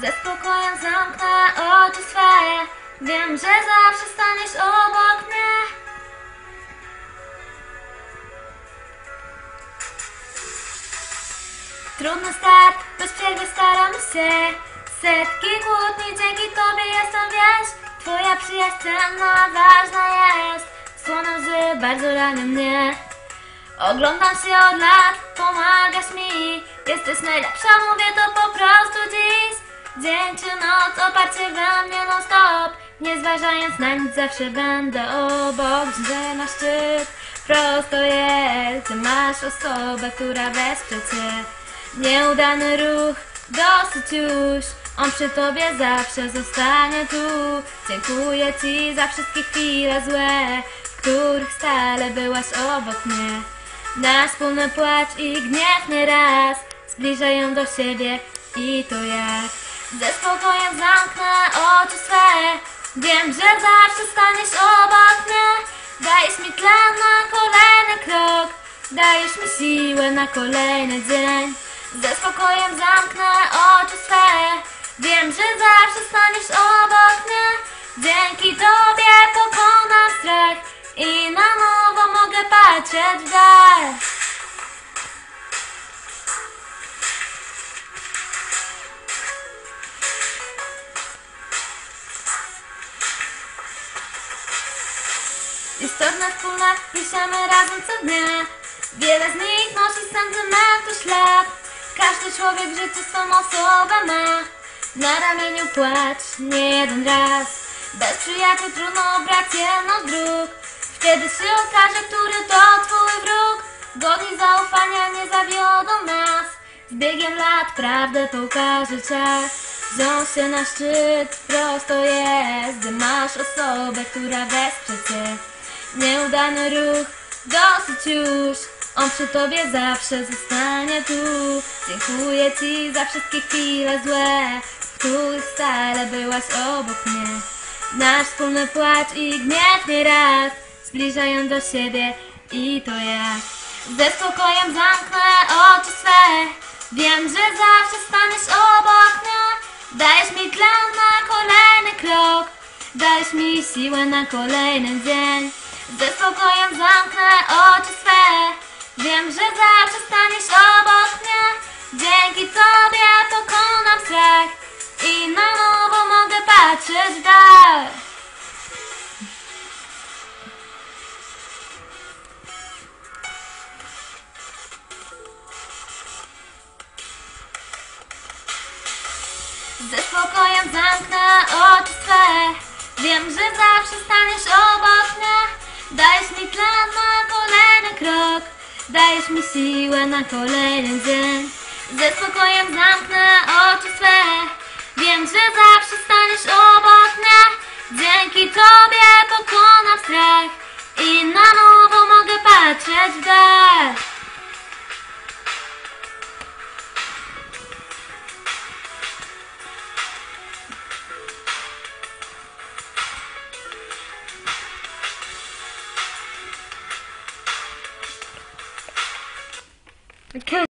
Ze spokojem zamknę oczy swe Wiem, że zawsze staniesz obok mnie. Trudny start, bez przerwy staram się. Setki kłótni, dzięki tobie jestem, wiesz. Twoja przyjaźń ważna jest. Słono łzy bardzo ranią mnie. Oglądam się od lat, pomagasz mi. Jesteś najlepsza, mówię to po prostu dziś Dzień czy noc, oparcie we mnie non stop Nie zważając na nic, zawsze będę obok. Że na szczyt? Prosto jest. Masz osobę, która wesprze cię. Nieudany ruch, dosyć już. On przy tobie zawsze zostanie tu. Dziękuję ci za wszystkie chwile złe W których stale byłaś obok mnie. Nasz wspólny płacz i gniew nieraz Zbliżają do siebie i to jak Ze spokojem zamknę oczy swe. Wiem, że zawsze staniesz obok mnie. Dajesz mi tlen na kolejny krok. Dajesz mi siłę na kolejny dzień. Ze spokojem zamknę oczy swe. Wiem, że zawsze staniesz obok mnie. Dzięki Tobie pokonam strach I na nowo mogę patrzeć w dal Istotne wspólne piszemy razem co dnia. Wiele z nich nosi sentymentu ślad. Każdy człowiek w życiu swą osobę ma. Na ramieniu płacz nie jeden raz. Bez przyjaciół trudno brać jedno z dróg. Wtedy się okaże, który to twój wróg. Godni zaufania nie zawiodą nas. Z biegiem lat prawdę pokaże czas. Wziął się na szczyt, prosto jest Gdy masz osobę, która wesprze cię Nieudany ruch, dosyć już. On przy tobie zawsze zostanie tu. Dziękuję ci za wszystkie chwile złe W których stale byłaś obok mnie. Nasz wspólny płacz i gniew nieraz Zbliżają do siebie i to jak Ze spokojem zamknę oczy swe. Wiem, że zawsze staniesz obok mnie. Dajesz mi tlen na kolejny krok. Dajesz mi siłę na kolejny dzień Ze spokojem zamknę oczy swe. Wiem, że zawsze staniesz obok mnie. Dzięki Tobie pokonam strach. I na nowo mogę patrzeć w dal. Ze spokojem zamknę oczy swe. Wiem, że zawsze staniesz obok mnie Dajesz mi siłę na kolejny dzień. Ze spokojem zamknę Okay.